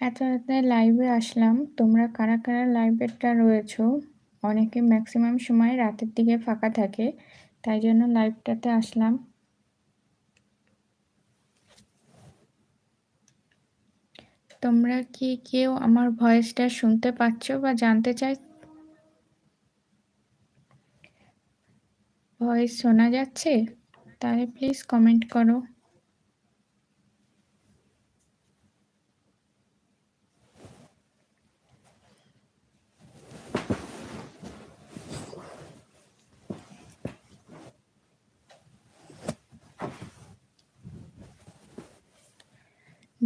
এত রাতে লাইভে আসলাম। তোমরা কারা কারা লাইভেরটা রয়েছো? অনেকে ম্যাক্সিমাম সময় রাতের দিকে ফাঁকা থাকে, তাই জন্য লাইভটাতে আসলাম। তোমরা কি কেউ আমার ভয়েসটা শুনতে পাচ্ছ বা জানতে চাই? ভয়েস শোনা যাচ্ছে? তাহলে প্লিজ কমেন্ট করো।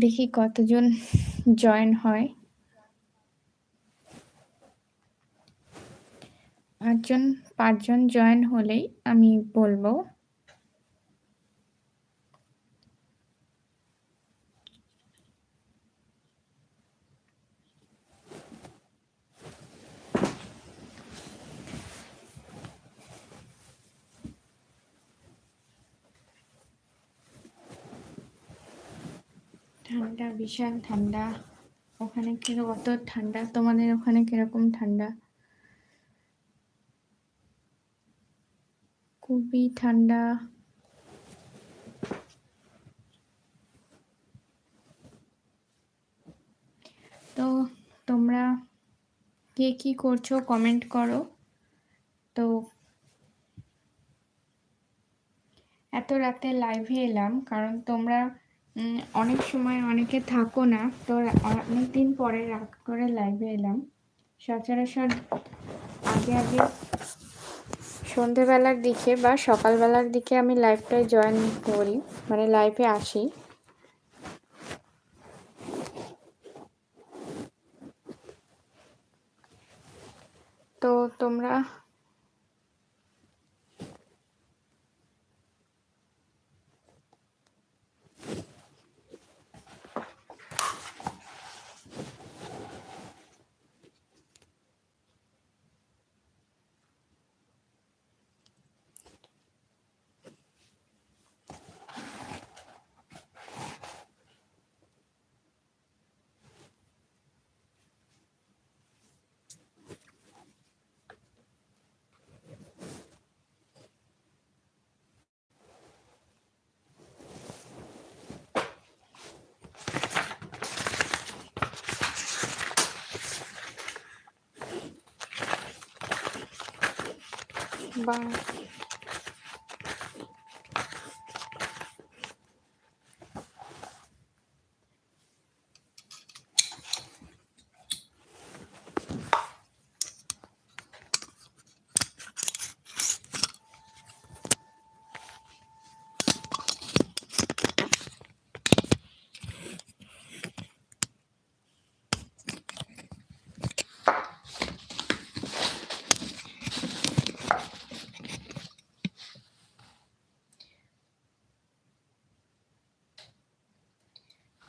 দেখি কতজন জয়েন হয়। আটজন পাঁচজন জয়েন হলেই আমি বলব ঠান্ডা বিশাল ঠান্ডা। ওখানে কি কত ঠান্ডা, তোমাদের ওখানে কীরকম ঠান্ডা? খুবই ঠান্ডা। তো তোমরা কে কি করছ কমেন্ট করো। তো এত রাতে লাইভে এলাম, কারণ তোমরা অনেক সময় অনেকে থাকো না, তো অনেক দিন পরে রাত করে লাইভে এলাম। সচরাচর আগে আগে সন্ধেবেলার দিকে বা সকালবেলার দিকে আমি লাইভটায় জয়েন করি মানে লাইভে আসি। তো তোমরা বা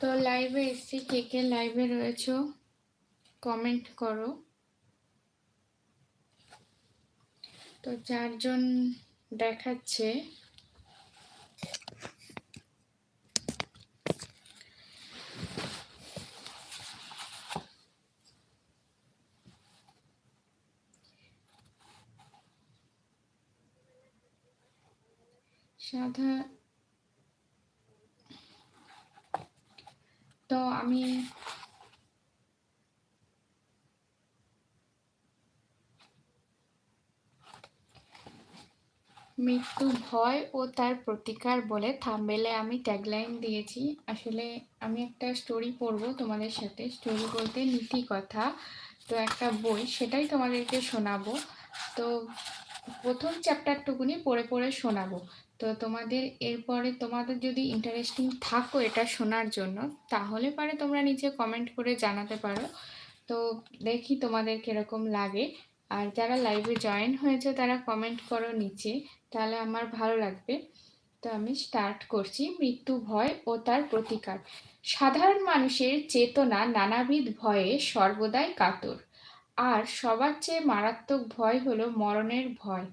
তো লাইভে এসছি কে কে লাইভে রয়েছ কমেন্ট করো। তো চারজন দেখাচ্ছে। সাধা তো আমি মৃত্যু ভয় ও তার প্রতিকার বলে থামবেলে আমি ট্যাগলাইন দিয়েছি। আসলে আমি একটা স্টোরি পড়ব তোমাদের সাথে। স্টোরি বলতে নীতি কথা। তো একটা বই, সেটাই তোমাদেরকে শোনাবো। তো প্রথম চ্যাপ্টারটুকুনি পড়ে পড়ে শোনাবো। তো তোমাদের এরপরে তোমাদের যদি ইন্টারেস্টিং থাকো এটা শোনার জন্য, তাহলে পারে তোমরা নিচে কমেন্ট করে জানাতে পারো। তো দেখি তোমাদের কীরকম লাগে। আর যারা লাইভে জয়েন হয়েছে, তারা কমেন্ট করো নিচে, তাহলে আমার ভালো লাগবে। তো আমি স্টার্ট করছি, মৃত্যু ভয় ও তার প্রতিকার। সাধারণ মানুষের চেতনা নানাবিধ ভয়ে সর্বদাই কাতর। আর সবার চেয়ে মারাত্মক ভয় হলো মরণের ভয়।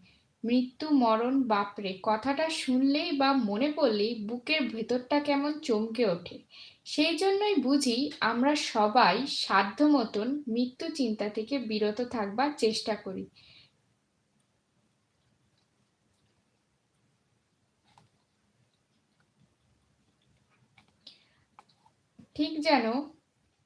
মৃত্যু মরণ বাপরে! কথাটা শুনলেই বা মনে পড়লেই বুকের ভেতরটা কেমন চমকে ওঠে। সেই জন্যই বুঝি আমরা সবাই সাধ্য মতন মৃত্যু চিন্তা থেকে বিরত থাকবার চেষ্টা করি। ঠিক যেন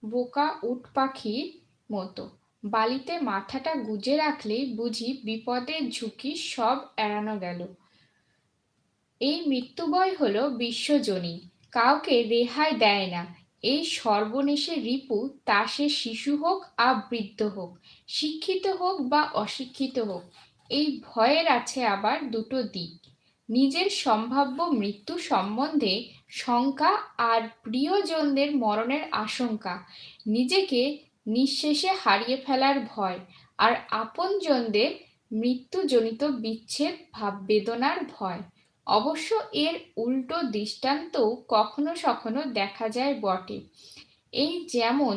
বোকা উট পাখির মতো। বালিতে মাথাটা গুজে রাখলেই বুঝি বিপদের ঝুঁকি সব এড়ানো গেল। এই মৃত্যুবয় হলো বিশ্বজনীন কাউকে রেহাই দেয় না। এই সর্বনেশে রিপু, তা সে শিশু হোক আর বৃদ্ধ হোক, শিক্ষিত হোক বা অশিক্ষিত হোক, এই ভয়ের আছে আবার দুটো দিক। নিজের সম্ভাব্য মৃত্যু সম্বন্ধে শঙ্কা আর প্রিয়জনদের মরণের আশঙ্কা, নিজেকে নিঃশেষে হারিয়ে ফেলার ভয় আর আপনজনদের মৃত্যুজনিত বিচ্ছেদ ভাব বেদনার ভয়। অবশ্য এর উল্টো দৃষ্টান্ত কখনো সখনো দেখা যায় বটে। এই যেমন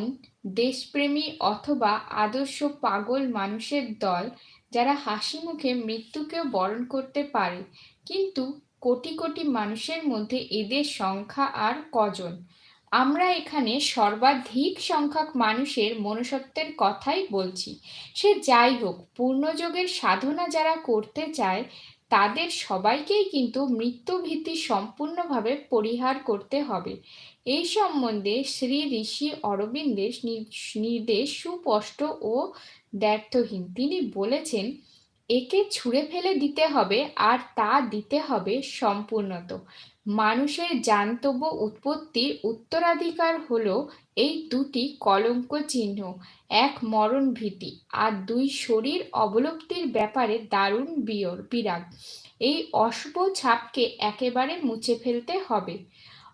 দেশপ্রেমী অথবা আদর্শ পাগল মানুষের দল, যারা হাসি মুখে মৃত্যুকেও বরণ করতে পারে, কিন্তু কোটি কোটি মানুষের মধ্যে এদের সংখ্যা আর কজন? আমরা এখানে সর্বাধিক সংখ্যক মানুষের মনুষ্যত্বের কথাই বলছি। সে যাই হোক, পূর্ণযোগের সাধনা যারা করতে চায়, তাদের সবাইকেই কিন্তু মৃত্যুভীতি সম্পূর্ণভাবে পরিহার করতে হবে। এই সম্বন্ধে শ্রী ঋষি অরবিন্দের নির্দেশ সুস্পষ্ট ও দ্ব্যর্থহীন। তিনি বলেছেন, একে ছুঁড়ে ফেলে দিতে হবে আর তা দিতে হবে সম্পূর্ণত। মানুষের জান্তব্য উৎপত্তির উত্তরাধিকার হল এই দুটি কলঙ্ক চিহ্ন, এক মরণ ভীতি আর দুই শরীর অবলব্ধির ব্যাপারে দারুণ বিয়র বিরাগ। এই অশুভ ছাপকে একেবারে মুছে ফেলতে হবে।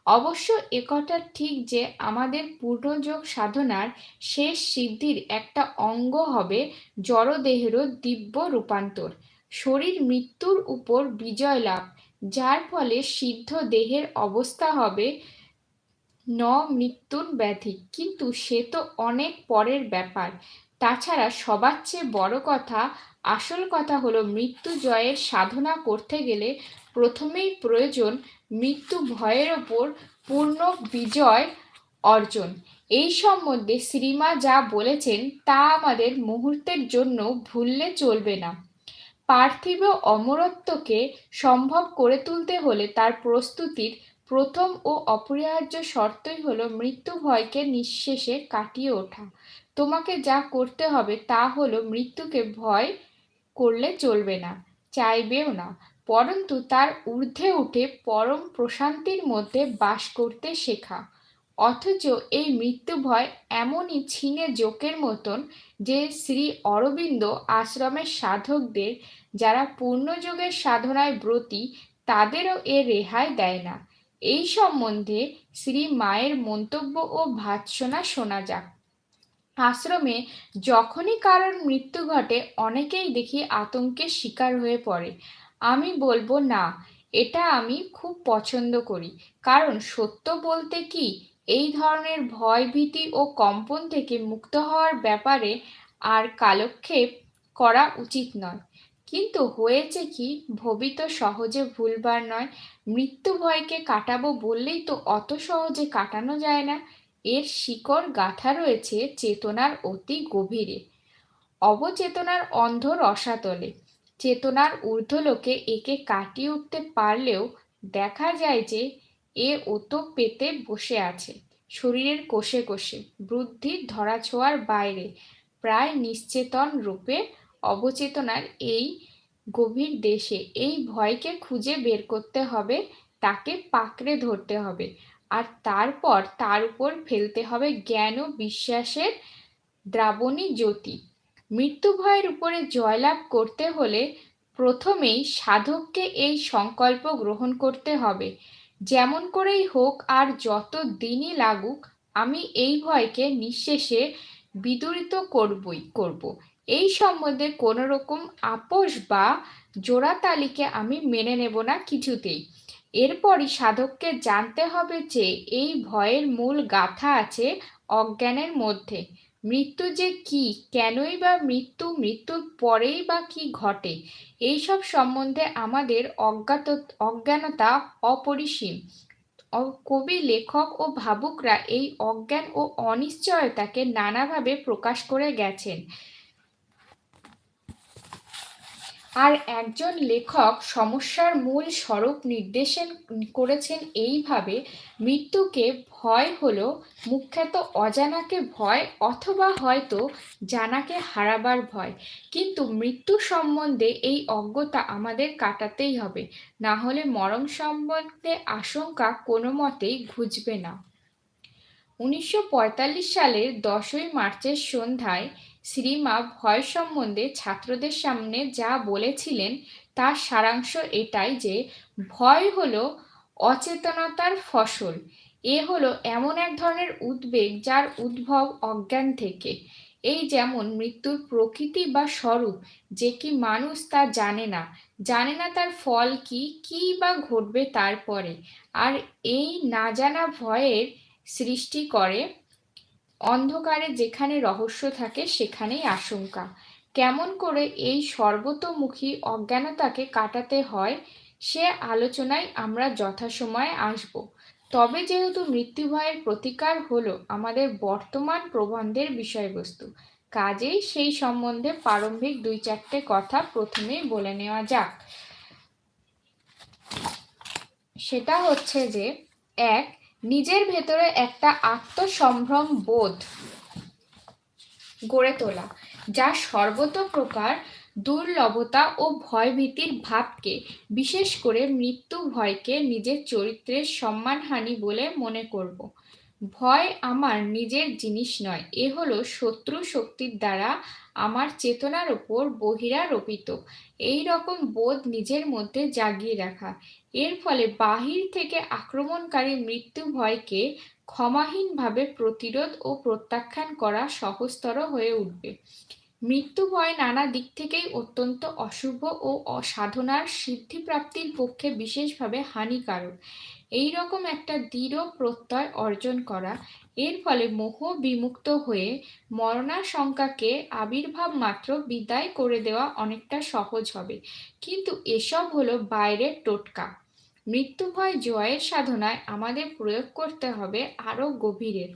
অবশ্য একথা ঠিক যে আমাদের পূর্ণযোগ সাধনার শেষ সিদ্ধির একটা অঙ্গ হবে জড়দেহেরও দিব্য রূপান্তর। শরীর মৃত্যুর উপর বিজয় লাভ। যার ফলে সিদ্ধ দেহের অবস্থা হবে ন মৃত্যুর ব্যাধি। কিন্তু সে তো অনেক পরের ব্যাপার। তাছাড়া সবার চেয়ে বড় কথা, আসল কথা হলো মৃত্যু জয়ের সাধনা করতে গেলে প্রথমেই প্রয়োজন মৃত্যু ভয়ের ওপর পূর্ণ বিজয় অর্জন। এই সম্বন্ধে শ্রীমা যা বলেছেন তা আমাদের মুহূর্তের জন্য ভুললে চলবে না। পার্থিব অমরত্বকে সম্ভব করে তুলতে হলে তার প্রস্তুতির প্রথম ও অপরিহার্য শর্তই হল মৃত্যু ভয়কে নিঃশেষে কাটিয়ে ওঠা। তোমাকে যা করতে হবে তা হলো মৃত্যুকে ভয় করলে চলবে না, চাইবেও না। পরন্তু তার ঊর্ধ্বে উঠে পরম প্রশান্তির মধ্যে বাস করতে শেখা। অথচ এই মৃত্যু ভয় এমনই ছিনে জোকের মতন যে শ্রী অরবিন্দ আশ্রমের সাধকদের যারা পূর্ণযোগের সাধনায় ব্রতী, তাদেরও এ রেহাই দেয় না। এই সম্বন্ধে শ্রী মায়ের মন্তব্য ও ভাৎসনা শোনা যাক। আশ্রমে যখনই কারোর মৃত্যু ঘটে, অনেকেই দেখি আতঙ্কের শিকার হয়ে পড়ে। আমি বলব, না, এটা আমি খুব পছন্দ করি। কারণ সত্য বলতে কি? এই ধরনের ভয় ভীতি ও কম্পন থেকে মুক্ত হওয়ার ব্যাপারে আর কালক্ষেপ করা উচিত নয়। কিন্তু হয়েছে কি, ভবিত সহজে ভুলবার নয়। মৃত্যু ভয়কে কাটাবো বললেই তো অত সহজে কাটানো যায় না। এর শিকড় গাথা রয়েছে চেতনার অতি গভীরে। অবচেতনার অন্ধ রসাতলে চেতনার ঊর্ধ্বলোকে একে কাটিয়ে উঠতে পারলেও দেখা যায় যে এ ওতো পেতে বসে আছে। শরীরের কোষে কোষে। বুদ্ধির ধরাছোঁয়ার বাইরে। প্রায় নিশ্চেতন রূপে অবচেতনার এই গভীর দেশে। এই ভয়কে খুঁজে বের করতে হবে, তাকে পাকড়ে ধরতে হবে। আর তারপর তার উপর ফেলতে হবে জ্ঞান ও বিশ্বাসের দ্রাবণী জ্যোতি। মৃত্যু ভয়ের উপরে জয়লাভ করতে হলে প্রথমেই সাধককে এই সংকল্প গ্রহণ করতে হবে। যেমন করেই হোক আর যত দিনই লাগুক, আমি এই ভয়কে নিঃশেষে বিদূরিত করবই, করব। এই সম্বন্ধে কোনো রকম আপোষ বা জোড়াতালিকে আমি মেনে নেব না কিছুতেই। এরপরই সাধককে জানতে হবে যে এই ভয়ের মূল গাথা আছে অজ্ঞানের মধ্যে। মৃত্যু যে কি? কেনই বা মৃত্যু, মৃত্যুর পরেই বা কি ঘটে? এইসব সম্বন্ধে আমাদের অজ্ঞাত, অজ্ঞানতা অপরিসীম। কবি, লেখক ও ভাবুকরা এই অজ্ঞান ও অনিশ্চয়তাকে নানাভাবে প্রকাশ করে গেছেন। আর একজন লেখক সমস্যার মূল স্বরূপ নির্দেশন করেছেন এইভাবে, মৃত্যুকে ভয় হলো, মুখ্যত অজানাকে ভয় অথবা হয়তো জানাকে হারাবার ভয়। কিন্তু মৃত্যু সম্বন্ধে এই অজ্ঞতা আমাদের কাটাতেই হবে, না হলে মরণ সম্বন্ধে আশঙ্কা কোনো মতেই ঘুচবে না। উনিশশো পঁয়তাল্লিশ সালের দশই মার্চের সন্ধ্যায় শ্রীমা ভয় সম্বন্ধে ছাত্রদের সামনে যা বলেছিলেন, তার সারাংশ এটাই যে, ভয় হলো অচেতনতার ফসল। এ হলো এমন এক ধরনের উদ্বেগ যার উদ্ভব অজ্ঞান থেকে। এই যেমন মৃত্যুর প্রকৃতি বা স্বরূপ, যে কি মানুষ তা জানে না। জানে না তার ফল কি কি বা ঘটবে তারপরে। আর এই না জানা ভয়ের সৃষ্টি করে অন্ধকারে যেখানে রহস্য থাকে, সেখানেই আশঙ্কা। কেমন করে এই সর্বতোমুখী অজ্ঞানতাকে কাটাতে হয়, সে আলোচনায় আমরা যথাসময়ে আসব। তবে যেহেতু মৃত্যুভয়ের প্রতিকার হলো আমাদের বর্তমান প্রবন্ধের বিষয়বস্তু, কাজেই সেই সম্বন্ধে প্রারম্ভিক দুই চারটে কথা প্রথমেই বলে নেওয়া যাক। সেটা হচ্ছে যে, এক নিজের ভেতরে একটা আত্মসম্ভ্রম বোধ গড়ে তোলা, যা সর্বতোপ্রকার দুর্লভতা ও ভয়ভীতির ভাবকে, বিশেষ করে মৃত্যু ভয়কে নিজের চরিত্রের সম্মানহানি বলে মনে করব। ভয় আমার নিজের জিনিস নয়। এ হলো শত্রু শক্তির দ্বারা আমার চেতনার ওপর বহিরারোপিত। এই রকম বোধ নিজের মধ্যে জাগিয়ে রাখা। এর ফলে বাহির থেকে আক্রমণকারী মৃত্যু ভয়কে ক্ষমাহীনভাবে প্রতিরোধ ও প্রত্যাখ্যান করা সহজতর হয়ে উঠবে। মৃত্যু ভয় নানা দিক থেকেই অত্যন্ত অশুভ ও অসাধনার সিদ্ধিপ্রাপ্তির পক্ষে বিশেষভাবে হানিকারক। এই রকম একটা দৃঢ় প্রত্যয় অর্জন করা। এর ফলে মোহ বিমুক্ত হয়ে মরণাশঙ্কাকে আবির্ভাব মাত্র বিদায় করে দেওয়া অনেকটা সহজ হবে। কিন্তু এসব হলো বাইরের টোটকা। মৃত্যু ভয় জয়ের সাধনায় আমাদের প্রয়োগ করতে হবে আরও গভীরের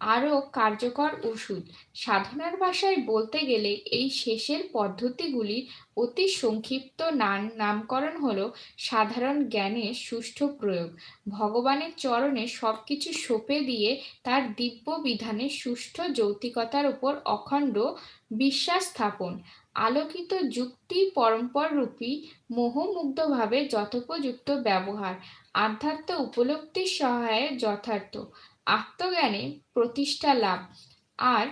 আরও কার্যকর ওষুধ। সাধনার ভাষায় বলতে গেলে এই শেষের পদ্ধতিগুলি অতি সংক্ষিপ্ত নাম নামকরণ হল সাধারণ জ্ঞানের সুষ্ঠু প্রয়োগ। ভগবানের চরণে সব কিছু সঁপে দিয়ে তার দিব্য বিধানে সুষ্ঠু যৌতিকতার উপর অখণ্ড বিশ্বাস স্থাপন। আলোকিত যুক্তি পরম্পর রূপী মোহমুগ্ধভাবে যথোপযুক্ত ব্যবহার। আধ্যাত্ম উপলব্ধির সহায়ে যথার্থ। আত্মজ্ঞানে প্রতিষ্ঠা লাভ। আর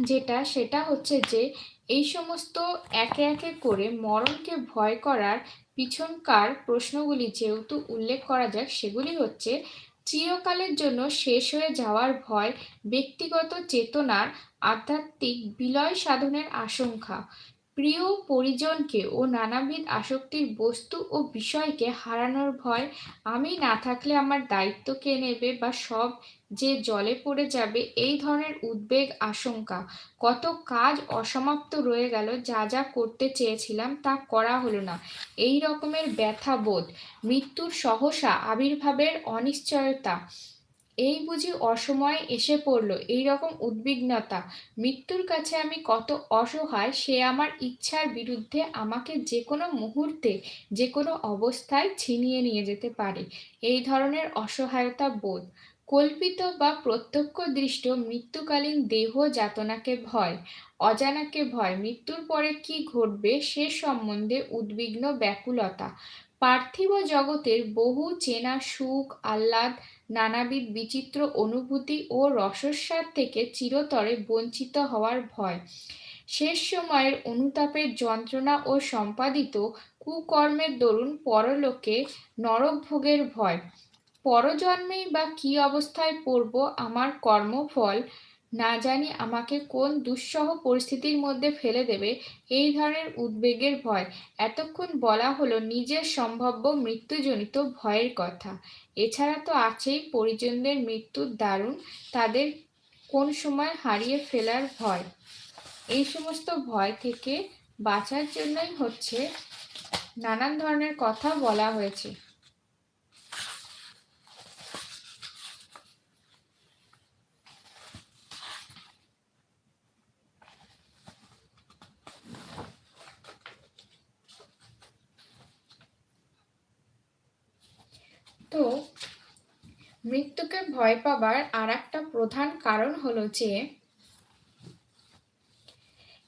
যেটা, সেটা হচ্ছে যে, এই সমস্ত একে একে করে মরণকে ভয় করার পিছনকার প্রশ্নগুলি যেহেতু উল্লেখ করা যাক, সেগুলি হচ্ছে চিরকালের জন্য শেষ হয়ে যাওয়ার ভয়, ব্যক্তিগত চেতনার আধ্যাত্মিক বিলয় সাধনের আশঙ্কা। প্রিয় পরিজনকে ও নানাবিধ আসক্তির বস্তু ও বিষয়কে হারানোর ভয় আমি না থাকলে আমার দায়িত্ব কে নেবে বা সব যে জলে পড়ে যাবে এই ধরনের উদ্বেগ, আশঙ্কা। কত কাজ অসমাপ্ত রয়ে গেল, যা যা করতে চেয়েছিলাম তা করা হলো না। এই রকমের ব্যথা বোধ, মৃত্যুর সহসা, আবির্ভাবের অনিশ্চয়তা। এই বুঝি অসময়ে এসে পড়ল এই রকম উদ্বিগ্নতা। মৃত্যুর কাছে আমি কত অসহায়, সে আমার ইচ্ছার বিরুদ্ধে আমাকে যে কোনো মুহূর্তে, যে কোনো অবস্থায় ছিনিয়ে নিয়ে যেতে পারে। এই ধরনের অসহায়তা বোধ। কল্পিত বা প্রত্যক্ষ দৃষ্ট মৃত্যুকালীন দেহ যাতনাকে ভয়, অজানাকে ভয়, মৃত্যুর পরে কি ঘটবে সে সম্বন্ধে উদ্বিগ্ন ব্যাকুলতা। পার্থিব জগতের বহু চেনা সুখ, আহ্লাদ নানাবিধ বিচিত্র অনুভূতি ও রসস্বাদ থেকে চিরতরে বঞ্চিত হওয়ার ভয়। শেষ সময়ের অনুতাপের যন্ত্রণা ও সম্পাদিত কুকর্মের দরুন পরলোকে নরকভোগের ভয়। পরজন্মেই বা কি অবস্থায় পড়ব আমার কর্মফল না জানি আমাকে কোন দুঃসহ পরিস্থিতির মধ্যে ফেলে দেবে এই ধরনের উদ্বেগের ভয়। এতক্ষণ বলা হলো নিজের সম্ভাব্য মৃত্যুজনিত ভয়ের কথা। এছাড়া তো আছেই পরিজনদের মৃত্যুর দারুণ, তাদের কোন সময় হারিয়ে ফেলার ভয়। এই সমস্ত ভয় থেকে বাঁচার জন্যই হচ্ছে নানান ধরনের কথা বলা হয়েছে। মৃত্যুকে ভয় পাবার আর একটা প্রধান কারণ হলো যে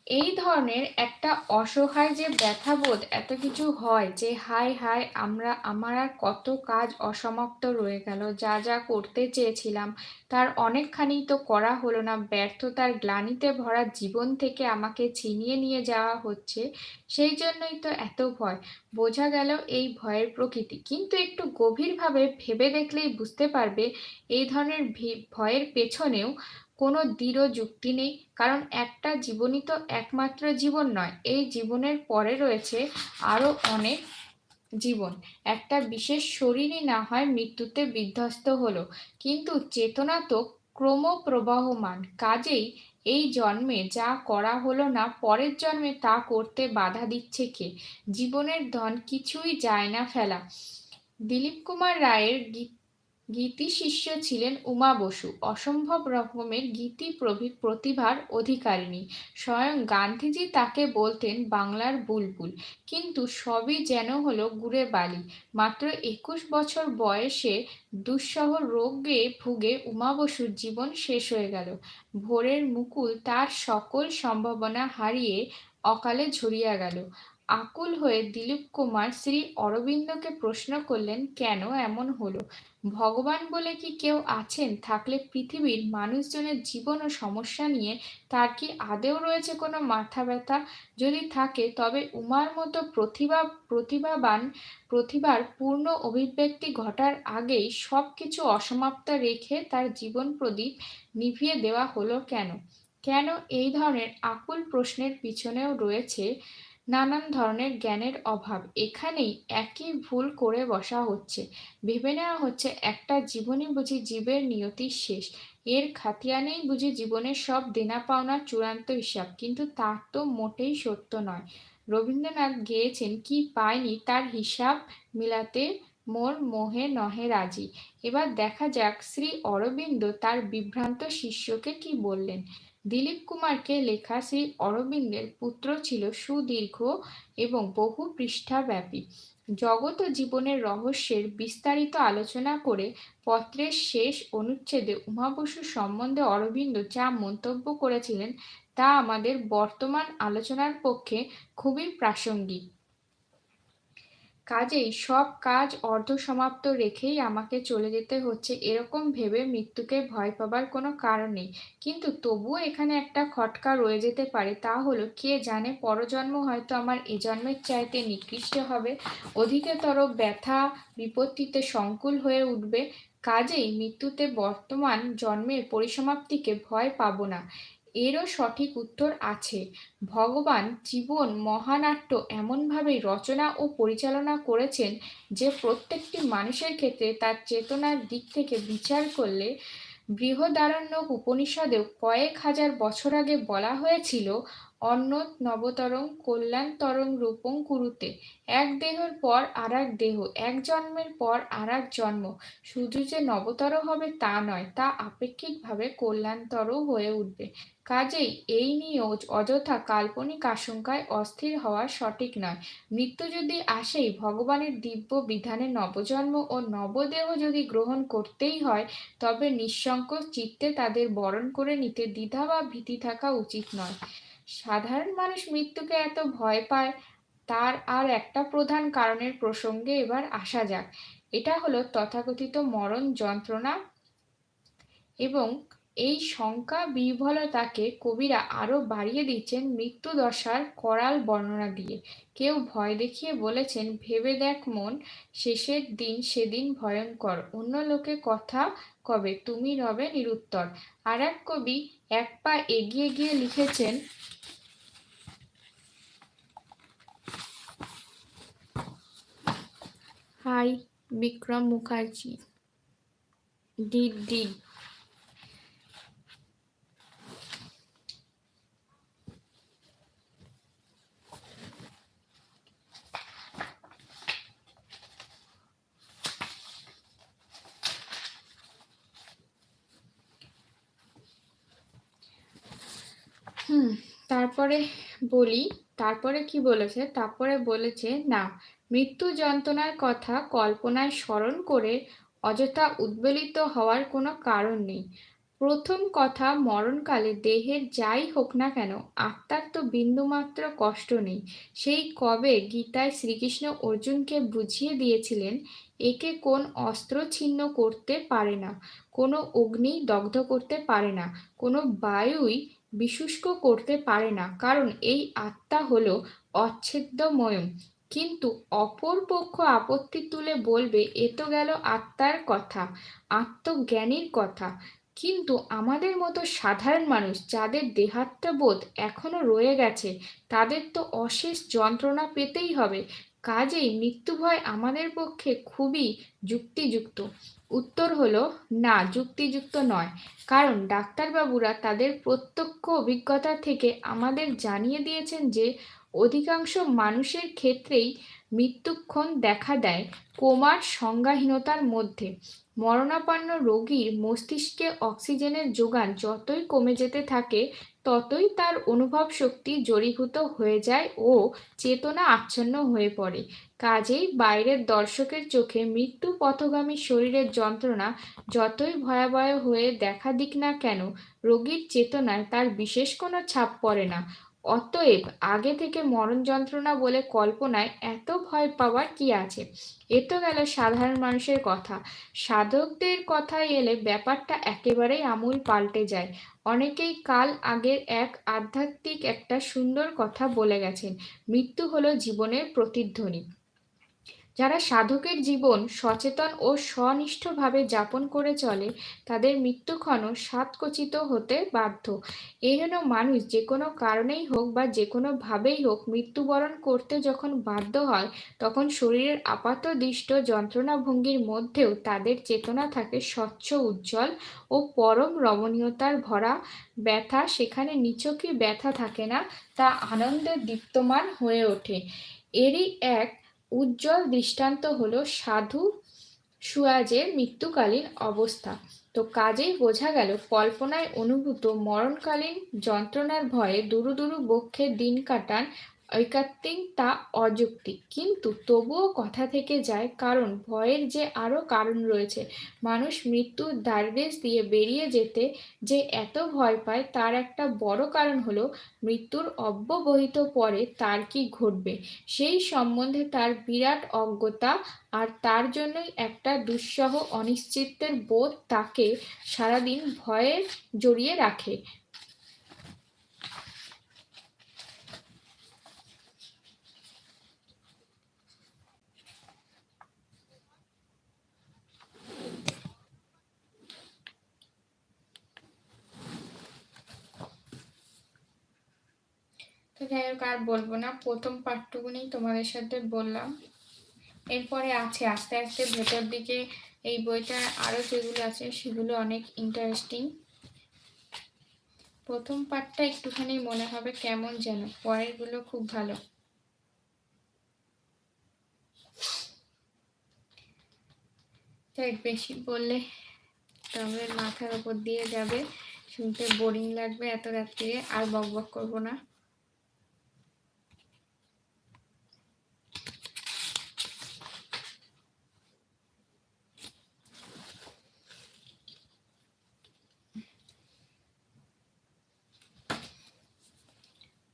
এই ধরনের একটা অসহায় যে ব্যথাবোধ এত কিছু হয় যে, হায় হায়, আমরা, আমার আর কত কাজ অসমাপ্ত রয়ে গেল। যা যা করতে চেয়েছিলাম, তার অনেকখানি তো করা হলো না। ব্যর্থতার গ্লানিতে ভরা জীবন থেকে আমাকে ছিনিয়ে নিয়ে যাওয়া হচ্ছে, সেই জন্যই তো এত ভয়। বোঝা গেল এই ভয়ের প্রকৃতি। কিন্তু একটু গভীরভাবে ভেবে দেখলেই বুঝতে পারবে, এই ধরনের ভয়ের পেছনেও কোনো দৃঢ় যুক্তি নেই, কারণ একটা জীবনই তো একমাত্র জীবন নয়। এই জীবনের পরে রয়েছে আরও অনেক জীবন। একটা বিশেষ শরীরই না হয় মৃত্যুতে বিধ্বস্ত হলো, কিন্তু চেতনা তো ক্রমপ্রবাহমান। কাজেই এই জন্মে যা করা হলো না, পরের জন্মে তা করতে বাধা দিচ্ছে কে? জীবনের ধন কিছুই যায় না ফেলা। দিলীপ কুমার রায়ের গীত গীতি শিষ্য ছিলেন উমা বসু। অসম্ভব রকমের গীতি প্রতিভার অধিকারিণী। স্বয়ং গান্ধীজি তাকে বলতেন বাংলার বুলবুল। কিন্তু সবই যেন হলো গুড়ে বালি। মাত্র একুশ বছর বয়সে দুঃসহ রোগে ভুগে উমা বসুর জীবন শেষ হয়ে গেল। ভোরের মুকুল তার সকল সম্ভাবনা হারিয়ে অকালে ঝরিয়া গেল। আকুল হয়ে দিলীপ কুমার শ্রী অরবিন্দকে প্রশ্ন করলেন, কেন এমন হলো? ভগবান বলে কি কেউ আছেন? থাকলে পৃথিবীর মানুষজনের জীবন ও সমস্যা নিয়ে তার কি আদেও রয়েছে কোনো মাথা ব্যথা? যদি থাকে, তবে উমার মতো প্রতিভা, প্রতিভাবান, প্রতিভার পূর্ণ অভিব্যক্তি ঘটার আগেই সব কিছু অসমাপ্ত রেখে তার জীবন প্রদীপ নিভিয়ে দেওয়া হলো কেন? কেন এই ধরনের আকুল প্রশ্নের পিছনেও রয়েছে নানান ধরনের জ্ঞানের অভাব। এখানেই একই ভুল করে বসা হচ্ছে। ভেবে নেওয়া হচ্ছে, একটা জীবনই বুঝি জীবের নিয়তির শেষ। এর খাতিয়ানেই বুঝি জীবনের সব দেনা পাওনার চূড়ান্ত হিসাব। কিন্তু তা তো মোটেই সত্য নয়। রবীন্দ্রনাথ গেয়েছেন, কি পায়নি তার হিসাব মিলাতে মোর মোহে নহে রাজি। এবার দেখা যাক শ্রী অরবিন্দ তার বিভ্রান্ত শিষ্যকে কি বললেন। দিলীপ কুমারকে লেখা শ্রী অরবিন্দের পুত্র ছিল সুদীর্ঘ এবং বহু পৃষ্ঠাব্যাপী। জগৎ ও জীবনের রহস্যের বিস্তারিত আলোচনা করে পত্রের শেষ অনুচ্ছেদে উমা বসু সম্বন্ধে অরবিন্দ যা মন্তব্য করেছিলেন তা আমাদের বর্তমান আলোচনার পক্ষে খুবই প্রাসঙ্গিক। কাজেই সব কাজ অর্ধসমাপ্ত রেখেই আমাকে চলে যেতে হচ্ছে। এরকম ভেবে মৃত্যুকে ভয় পাবার কোনো কারণ নেই। কিন্তু তবুও এখানে একটা খটকা রয়ে যেতে পারে, তা হলো কে জানে, পরজন্ম হয়তো আমার এ জন্মের চাইতে নিকৃষ্ট হবে। অধিকতর ব্যথা বিপত্তিতে সংকুল হয়ে উঠবে। কাজেই মৃত্যুতে বর্তমান জন্মের পরিসমাপ্তিকে ভয় পাবো না। এরও সঠিক উত্তর আছে। ভগবান জীবন মহানাট্য এমনভাবেই রচনা ও পরিচালনা করেছেন যে প্রত্যেকটি মানুষের ক্ষেত্রে তার চেতনার দিক থেকে বিচার করলে বৃহদারণ্যক উপনিষদেও কয়েক হাজার বছর আগে বলা হয়েছিল অন্যত নবতরং কল্যাণতরং রূপং কুরুতে। এক দেহের পর আর এক দেহ, এক জন্মের পর আর এক জন্ম। শুধু যে নবতর হবে তা নয়, তা আপেক্ষিকভাবে কল্যাণতরও হয়ে উঠবে। কাজেই এই নিয়েও অযথা কাল্পনিক আশঙ্কায় অস্থির হওয়া সঠিক নয়। মৃত্যু যদি আসেই ভগবানের দিব্য বিধানে নবজন্ম ও নবদেহ যদি গ্রহণ করতেই হয়, তবে নিঃসংকোচ চিত্তে তাদের বরণ করে নিতে দ্বিধা বা ভীতি থাকা উচিত নয়। সাধারণ মানুষ মৃত্যুকে এত ভয় পায়, তার আর একটা প্রধান কারণের প্রসঙ্গে এবার আসা যাক। এটা হলো তথাকথিত মরণ যন্ত্রণা এবং এই শঙ্কা বিহ্বলতাকে কবিরা আরও বাড়িয়ে দিচ্ছেন মৃত্যুদশার করাল বর্ণনা দিয়ে। কেউ ভয় দেখিয়ে বলেছেন, ভেবে দেখ মন, শেষের দিন সেদিন ভয়ঙ্কর। অন্য লোকে কথা কবে, তুমি রবে নিরুত্তর। আর এক কবি এক পা এগিয়ে গিয়ে লিখেছেন, hi, Bikram Mukherjee did did তারপরে বলি, তারপরে কি বলেছে? তারপরে বলেছে, না, মৃত্যু যন্ত্রণার কথা কল্পনায় স্মরণ করে অযথা উদ্বেলিত হওয়ার কোনো কারণ নেই। প্রথম কথা মরণকালে দেহের যাই হোক না কেন, আত্মার তো বিন্দুমাত্র কষ্ট নেই। সেই কবে গীতায় শ্রীকৃষ্ণ অর্জুনকে বুঝিয়ে দিয়েছিলেন, একে কোন অস্ত্র ছিন্ন করতে পারে না, কোনো অগ্নি দগ্ধ করতে পারে না, কোনো বায়ুই বিশুষ্ক করতে পারে না। কারণ এই আত্মা হল অচ্ছেদ্যময় কিন্তু অপর পক্ষ আপত্তি তুলে বলবে, এ তো গেল আত্মার কথা, আত্মজ্ঞানীর কথা। কিন্তু আমাদের মতো সাধারণ মানুষ, যাদের দেহাত্মবোধ এখনও রয়ে গেছে, তাদের তো অশেষ যন্ত্রণা পেতেই হবে। কাজেই মৃত্যু ভয় আমাদের পক্ষে খুবই যুক্তিযুক্ত। উত্তর হলো, না, যুক্তিযুক্ত নয়। কারণ ডাক্তারবাবুরা তাদের প্রত্যক্ষ অভিজ্ঞতা থেকে আমাদের জানিয়ে দিয়েছেন যে, অধিকাংশ মানুষের ক্ষেত্রেই মৃত্যুক্ষণ দেখা দেয় কোমার সংজ্ঞাহীনতার মধ্যে। মরণাপন্ন রোগীর মস্তিষ্কে অক্সিজেনের যোগান যতই কমে যেতে থাকে ততই তার অনুভব শক্তি জড়ীভূত হয়ে যায় ও চেতনা আচ্ছন্ন হয়ে পড়ে। কাজেই বাইরের দর্শকের চোখে মৃত্যু পথগামী শরীরের যন্ত্রণা যতই ভয়াবহ হয়ে দেখা দিক না কেন, রোগীর চেতনায় তার বিশেষ কোনো ছাপ পড়ে না। অতএব আগে থেকে মরণ যন্ত্রণা বলে কল্পনায় এত ভয় পাওয়ার কি আছে? এ তো গেল সাধারণ মানুষের কথা। সাধকদের কথায় এলে ব্যাপারটা একেবারেই আমূল পাল্টে যায়। অনেকেই কাল আগের এক আধ্যাত্মিক একটা সুন্দর কথা বলে গেছেন। মৃত্যু হলো জীবনের প্রতিধ্বনি। যারা সাধকের জীবন সচেতন ও স্বনিষ্ঠভাবে যাপন করে চলে, তাদের মৃত্যুক্ষণও সাতকচিত হতে বাধ্য। এহেন মানুষ যে কোনো কারণেই হোক বা যে কোনোভাবেই হোক মৃত্যুবরণ করতে যখন বাধ্য হয়, তখন শরীরের আপাত দৃষ্ট যন্ত্রণাভঙ্গির মধ্যেও তাদের চেতনা থাকে স্বচ্ছ, উজ্জ্বল ও পরম রমণীয়তার ভরা। ব্যথা সেখানে নিচকি ব্যথা থাকে না, তা আনন্দে দীপ্তমান হয়ে ওঠে। এরই এক উজ্জ্বল দৃষ্টান্ত হলো সাধু সুয়াজের মৃত্যুকালীন অবস্থা। তো কাজেই বোঝা গেল, কল্পনায় অনুভূত মরণকালীন যন্ত্রণার ভয়ে দুরু দুরু বক্ষে দিন কাটান ঐকাত্তিক তা অযৌক্তিক। কিন্তু তবুও কথা থেকে যায় কারণ, ভয়ের যে আরও কারণ রয়েছে, মানুষ মৃত্যুর দ্বারদেশ দিয়ে বেরিয়ে যেতে যে এত ভয় পায়, তার একটা বড় কারণ হলো মৃত্যুর অব্যবহিত পরে তার কি ঘটবে। সেই সম্বন্ধে তার বিরাট অজ্ঞতা আর তার জন্যই একটা দুঃসহ অনিশ্চিতের বোধ তাকে সারাদিন ভয়ে জড়িয়ে রাখে। তো যাই হোক আর বলব না, প্রথম পাঠটুকুনি তোমাদের সাথে বললাম। এরপরে আছে আস্তে আস্তে ভেতর দিকে এই বইটা আরও যেগুলো আছে সেগুলো অনেক ইন্টারেস্টিং প্রথম পার্টটা একটুখানি মনে হবে কেমন যেন, পরেরগুলো খুব ভালো। বেশি বললে তবে মাথার ওপর দিয়ে যাবে, শুনতে বোরিং লাগবে এত রাত্রিরে, আর বক বক করব না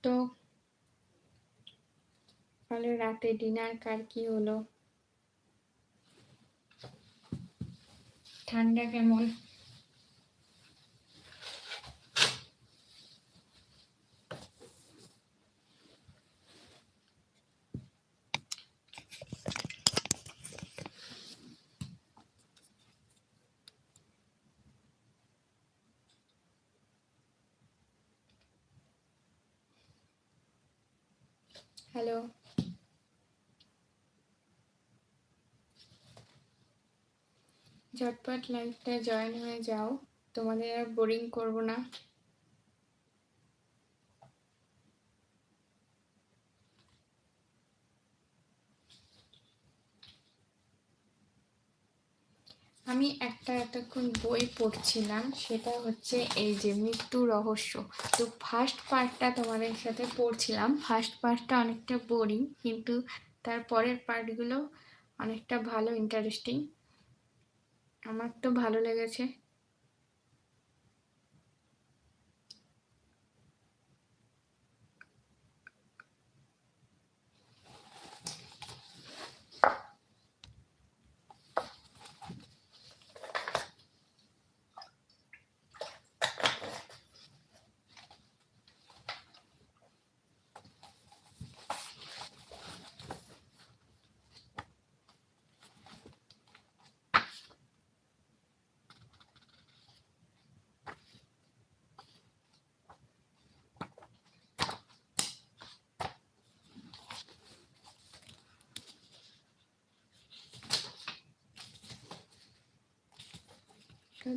তো কাল রাতে ডিনার কার কি হলো? ঠান্ডা কেমন? ঝটপট লাইভটা জয়েন হয়ে যাও। তোমাদের আর বোরিং করব না। আমি একটা এতক্ষণ বই পড়ছিলাম, সেটা হচ্ছে এই যে মৃত্যু রহস্য। তো ফার্স্ট পার্টটা তোমাদের সাথে পড়ছিলাম। ফার্স্ট পার্টটা অনেকটা বোরিং কিন্তু তার পরের পার্টগুলো অনেকটা ভালো ইন্টারেস্টিং আমার তো ভালো লেগেছে।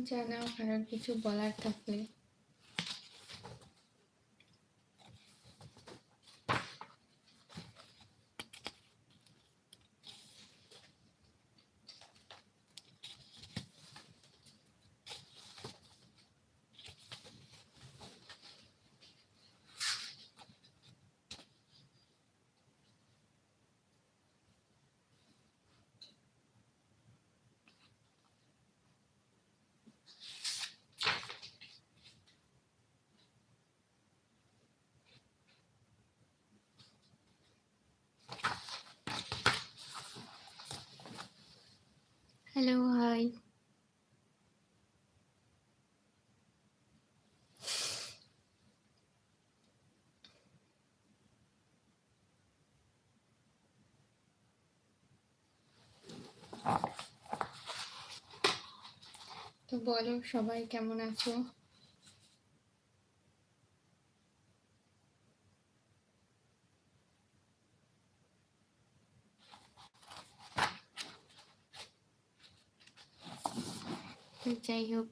জানাও কারোর কিছু বলার থাকলে হ্যালো হাই তো বলো সবাই কেমন আছো? যাই হোক